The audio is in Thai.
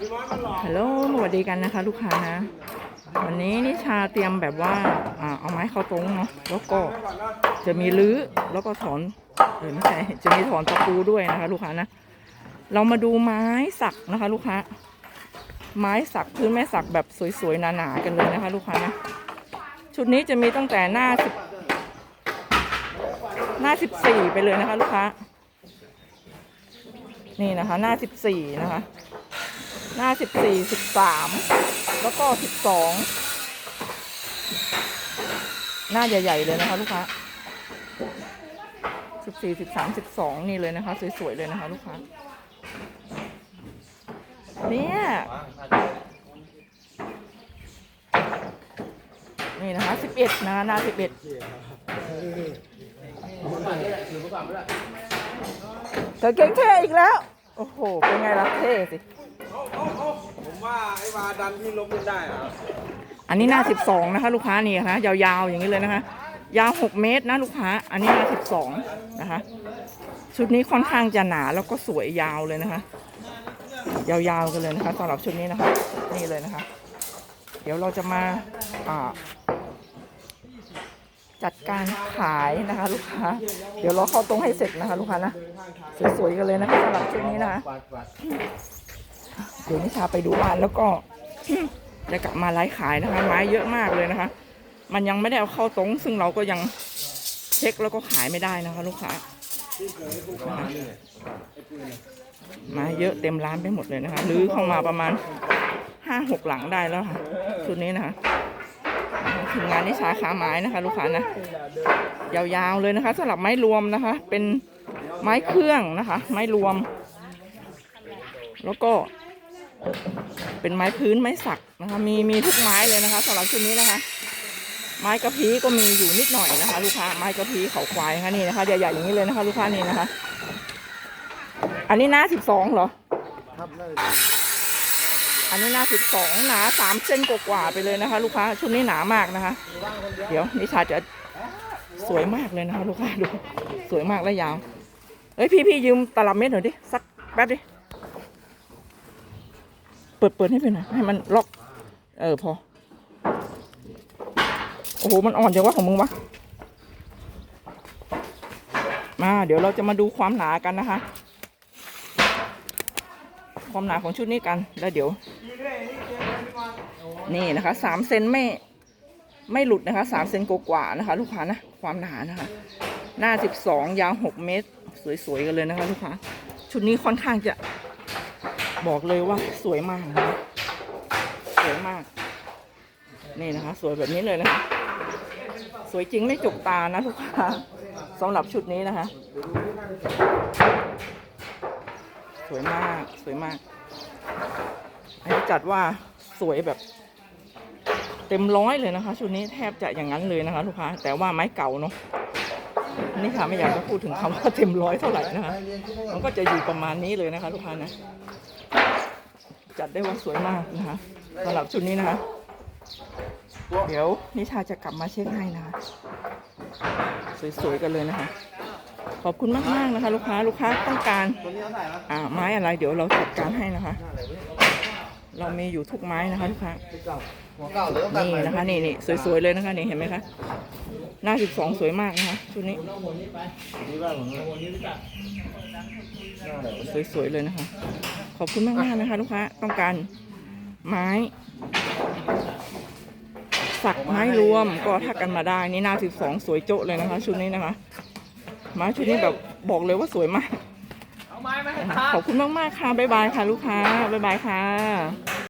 ฮัลโหลสวัสดีกันนะคะ ลูกค้านะ วันนี้นิชาเตรียมแบบว่าอ่าเอาไม้เข้าตรงเนาะแล้วก็จะมีรื้อแล้วก็ถอนเออไม่ใช่จะมีถอนตะปูด้วยนะคะ ลูกค้านะ เรามาดูไม้สักนะคะ ลูกค้า ไม้สักพื้นไม้สักแบบสวยๆหนาๆกันเลยนะคะ ลูกค้านะชุดนี้จะมีตั้งแต่หน้าสิบหน้าสิบสี่ไปเลยนะคะ ลูกค้า นี่นะคะ หน้าสิบสี่นะคะ หน้าสิบสี่สิบสามแล้วก็สิบสองหน้าใหญ่ ๆ เลยนะคะ ลูกค้าสิบสี่สิบสามสิบสองนี่เลยนะคะ สวย ๆ เลยนะคะ ลูกค้าเนี่ยนี่นะคะสิบเอ็ดนะคะหน้าสิบเอ็ดกางเกงเท่อีกแล้ว โอ้โห เป็นไงล่ะเท่สิ ว่าไอ้วาดันที่ลบไม่ได้อะอันนี้หน้า 12 นะคะ ลูกค้านี่นะคะยาวๆอย่างนี้เลยนะคะ ยาว 6 เมตรนะลูกค้า อันนี้หน้า 12 นะคะ ชุดนี้ค่อนข้างจะหนาแล้วก็สวยยาวเลยนะคะ ยาวๆกันเลยนะคะสำหรับชุดนี้นะคะ นี่เลยนะคะ เดี๋ยวเราจะมาอ่าจัดการขายนะคะ ลูกค้า เดี๋ยวเราเข้าตรงให้เสร็จนะคะ ลูกค้านะสวยๆกันเลยนะคะสำหรับชุดนี้นะคะ เดี๋ยวนิชาไปดูบ้านแล้วก็จะกลับมาไลฟ์ขายนะคะ ไม้เยอะมากเลยนะคะ มันยังไม่ได้เอาเข้าตรง ซึ่งเราก็ยังเช็คแล้วก็ขายไม่ได้นะคะ ลูกค้าไม้เยอะเต็มร้านไปหมดเลยนะคะหรือเข้ามาประมาณห้าหกหลังได้แล้วค่ะชุดนี้นะคะทีมงานนิชาขาไม้นะคะ ลูกค้านะยาวๆเลยนะคะสำหรับไม้รวมนะคะ เป็นไม้เครื่องนะคะ ไม้รวม แล้วก็เป็นไม้พื้นไม้สักนะคะ มีมีทุกไม้เลยนะคะสำหรับชุดนี้นะคะ ไม้กระพี้ก็มีอยู่นิดหน่อยนะคะ ลูกค้าไม้กระพี้เขาควายนะคะนี่นะคะใหญ่ๆอย่างนี้เลยนะคะลูกค้านี่นะคะ อันนี้หน้าสิบสองเหรอครับอันนี้หน้าสิบสองหนาสามเส้นกว่าไปเลยนะคะ ลูกค้าชุดนี้หนามากนะคะ เดี๋ยวนิชาจะสวยมากเลยนะคะลูกค้าดู สวยมากและยาวเอ้ยพี่พี่ยืมตลับเม็ดหน่อยดิสักแป๊บดิ เปิดเปิดให้เป็นหน่อยให้มันล็อก เออพอ โอ้โห มันอ่อนจังวะของมึงวะ มา เดี๋ยวเราจะมาดูความหนากันนะคะ ความหนาของชุดนี้กัน แล้วเดี๋ยว นี่นะคะสามเซนไม่ไม่หลุดนะคะสามเซนกว่านะคะ ลูกค้านะ ความหนานะคะ หน้าสิบสองยาวหกเมตร สวยๆกันเลยนะคะ ลูกค้า ชุดนี้ค่อนข้างจะ บอกเลยว่าสวยมากนะคะสวยมาก นี่นะคะ สวยแบบนี้เลยนะคะ สวยจริงไม่จกตานะลูกค้าสำหรับชุดนี้นะคะ สวยมากสวยมาก อันนี้จัดว่าสวยแบบ เต็มร้อยเลยนะคะ ชุดนี้แทบจะอย่างนั้นเลยนะคะ ลูกค้า แต่ว่าไม้เก่าเนาะนี่ค่ะไม่อยากจะพูดถึงคำว่าเต็มร้อยเท่าไหร่นะคะมันก็จะอยู่ประมาณนี้เลยนะคะ ลูกค้านะ จัดได้ว่าสวยมากนะคะสำหรับชุดนี้นะคะ เดี๋ยวนิชาจะกลับมาเช็คให้นะคะสวยๆกันเลยนะคะ ขอบคุณมากๆนะคะ ลูกค้าลูกค้าต้องการอ่าไม้อะไร เดี๋ยวเราจัดการให้นะคะ เรามีอยู่ทุกไม้นะคะลูกค้านี่นะคะนี่นี่สวยๆเลยนะคะนี่เห็นไหมคะหน้าสิบสองสวยมากนะคะชุดนี้สวยๆเลยนะคะ ขอบคุณมากๆนะคะ ลูกค้าต้องการไม้ สักไม้รวมก็ทักกันมาได้นี่หน้าสิบสองสวยโจ๊ะเลยนะคะ ชุดนี้นะคะไม้ชุดนี้แบบบอกเลยว่าสวยมากเอาไม้มาให้นะคะขอบคุณมากๆค่ะบ๊ายบายค่ะ ลูกค้าบ๊ายบายค่ะ